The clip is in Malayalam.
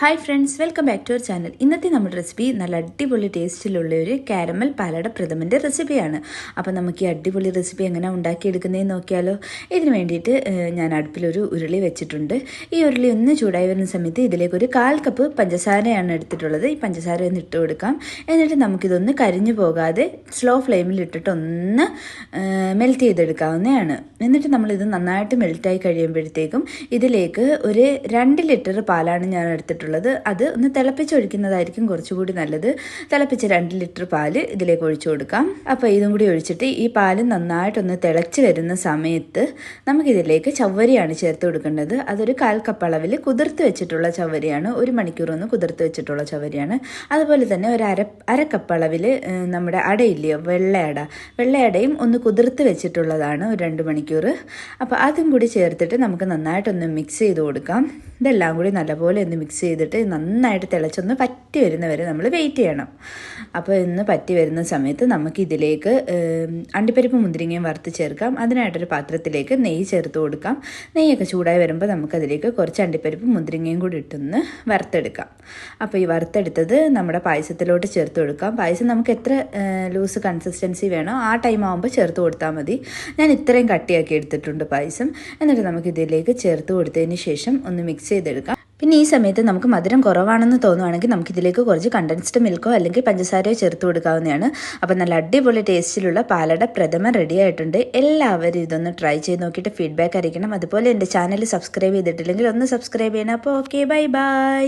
Hi friends welcome back to our channel ഇന്നത്തെ നമ്മുടെ റെസിപ്പി നല്ല അടിപൊളി ടേസ്റ്റിലുള്ള ഒരു കാരമൽ പാലട പ്രഥമന്റെ റെസിപ്പിയാണ് അപ്പോൾ നമുക്ക് ഈ അടിപൊളി റെസിപ്പി എങ്ങനെ ഉണ്ടാക്കിയെടുക്കുന്നതെന്ന് നോക്കിയാലോ. ഇതിന് വേണ്ടിയിട്ട് ഞാൻ അടുപ്പിലൊരു ഉരുളി വെച്ചിട്ടുണ്ട്. ഈ ഉരുളി ഒന്ന് ചൂടായി വരുന്ന സമയത്ത് ഇതിലേക്ക് ഒരു കാൽ കപ്പ് പഞ്ചസാരയാണ് എടുത്തിട്ടുള്ളത്. ഈ പഞ്ചസാര ഒന്ന് ഇട്ട് കൊടുക്കാം. എന്നിട്ട് നമുക്കിതൊന്ന് കരിഞ്ഞു പോകാതെ സ്ലോ ഫ്ലെയിമിൽ ഇട്ടിട്ട് ഒന്ന് മെൽറ്റ് ചെയ്തെടുക്കാവുന്നതാണ്. എന്നിട്ട് നമ്മളിത് നന്നായിട്ട് മെൽറ്റായി കഴിയുമ്പോഴത്തേക്കും ഇതിലേക്ക് ഒരു രണ്ട് ലിറ്റർ പാലാണ് ഞാൻ എടുത്തിട്ടുള്ളത്. അത് ഒന്ന് തിളപ്പിച്ചൊഴിക്കുന്നതായിരിക്കും കുറച്ചുകൂടി നല്ലത്. തിളപ്പിച്ച രണ്ട് ലിറ്റർ പാൽ ഇതിലേക്ക് ഒഴിച്ചു കൊടുക്കാം. അപ്പോൾ ഇതും കൂടി ഒഴിച്ചിട്ട് ഈ പാൽ നന്നായിട്ടൊന്ന് തിളച്ച് വരുന്ന സമയത്ത് നമുക്കിതിലേക്ക് ചവ്വരിയാണ് ചേർത്ത് കൊടുക്കേണ്ടത്. അതൊരു കാൽ കപ്പ് അളവിൽ കുതിർത്ത് വെച്ചിട്ടുള്ള ചവ്വരിയാണ്. ഒരു മണിക്കൂർ ഒന്ന് കുതിർത്ത് വെച്ചിട്ടുള്ള ചവ്വരിയാണ്. അതുപോലെ തന്നെ ഒരു അര അര കപ്പ് അളവിൽ ഏഹ്, നമ്മുടെ അടയില്ലയോ വെള്ളയട. വെള്ളയടയും ഒന്ന് കുതിർത്ത് വെച്ചിട്ടുള്ളതാണ് ഒരു രണ്ട് മണിക്കൂർ. അപ്പോൾ അതും കൂടി ചേർത്തിട്ട് നമുക്ക് നന്നായിട്ടൊന്ന് മിക്സ് ചെയ്ത് കൊടുക്കാം. ഇതെല്ലാം കൂടി നല്ലപോലെ ഒന്ന് മിക്സ് ചെയ്തിട്ട് നന്നായിട്ട് തിളച്ചൊന്ന് പറ്റി വരുന്നവരെ നമ്മൾ വെയിറ്റ് ചെയ്യണം. അപ്പോൾ ഇന്ന് പറ്റി വരുന്ന സമയത്ത് നമുക്ക് ഇതിലേക്ക് അണ്ടിപ്പരിപ്പ് മുന്തിരിങ്ങയും വറുത്ത് ചേർക്കാം. അതിനായിട്ടൊരു പാത്രത്തിലേക്ക് നെയ്യ് ചേർത്ത് കൊടുക്കാം. നെയ്യൊക്കെ ചൂടായി വരുമ്പോൾ നമുക്കതിലേക്ക് കുറച്ച് അണ്ടിപ്പരിപ്പ് മുന്തിരിങ്ങയും കൂടി ഇട്ടൊന്ന് വറുത്തെടുക്കാം. അപ്പോൾ ഈ വറുത്തെടുത്തത് നമ്മുടെ പായസത്തിലോട്ട് ചേർത്ത് കൊടുക്കാം. പായസം നമുക്ക് എത്ര ലൂസ് കൺസിസ്റ്റൻസി വേണോ ആ ടൈം ആകുമ്പോൾ ചേർത്ത് കൊടുത്താൽ മതി. ഞാൻ ഇത്രയും കട്ടിയാക്കി എടുത്തിട്ടുണ്ട് പായസം. എന്നിട്ട് നമുക്ക് ഇതിലേക്ക് ചേർത്ത് കൊടുത്തതിന് ശേഷം ഒന്ന് മിക്സ് ചെയ്തെടുക്കാം. പിന്നെ ഈ സമയത്ത് നമുക്ക് മധുരം കുറവാണെന്ന് തോന്നുവാണെങ്കിൽ നമുക്ക് ഇതിലേക്ക് കുറച്ച് കണ്ടൻസ്ഡ് മിൽക്കോ അല്ലെങ്കിൽ പഞ്ചസാരയോ ചേർത്ത് കൊടുക്കാവുന്നതാണ്. അപ്പോൾ നല്ല അടിപൊളി ടേസ്റ്റിലുള്ള പാലട പ്രഥമ റെഡി ആയിട്ടുണ്ട്. എല്ലാവരും ഇതൊന്ന് ട്രൈ ചെയ്ത് നോക്കിയിട്ട് ഫീഡ്ബാക്ക് അറിയിക്കണം. അതുപോലെ എന്റെ ചാനൽ സബ്സ്ക്രൈബ് ചെയ്തിട്ടില്ലെങ്കിൽ ഒന്ന് സബ്സ്ക്രൈബ് ചെയ്യണം. അപ്പോൾ ഓക്കെ ബൈ ബൈ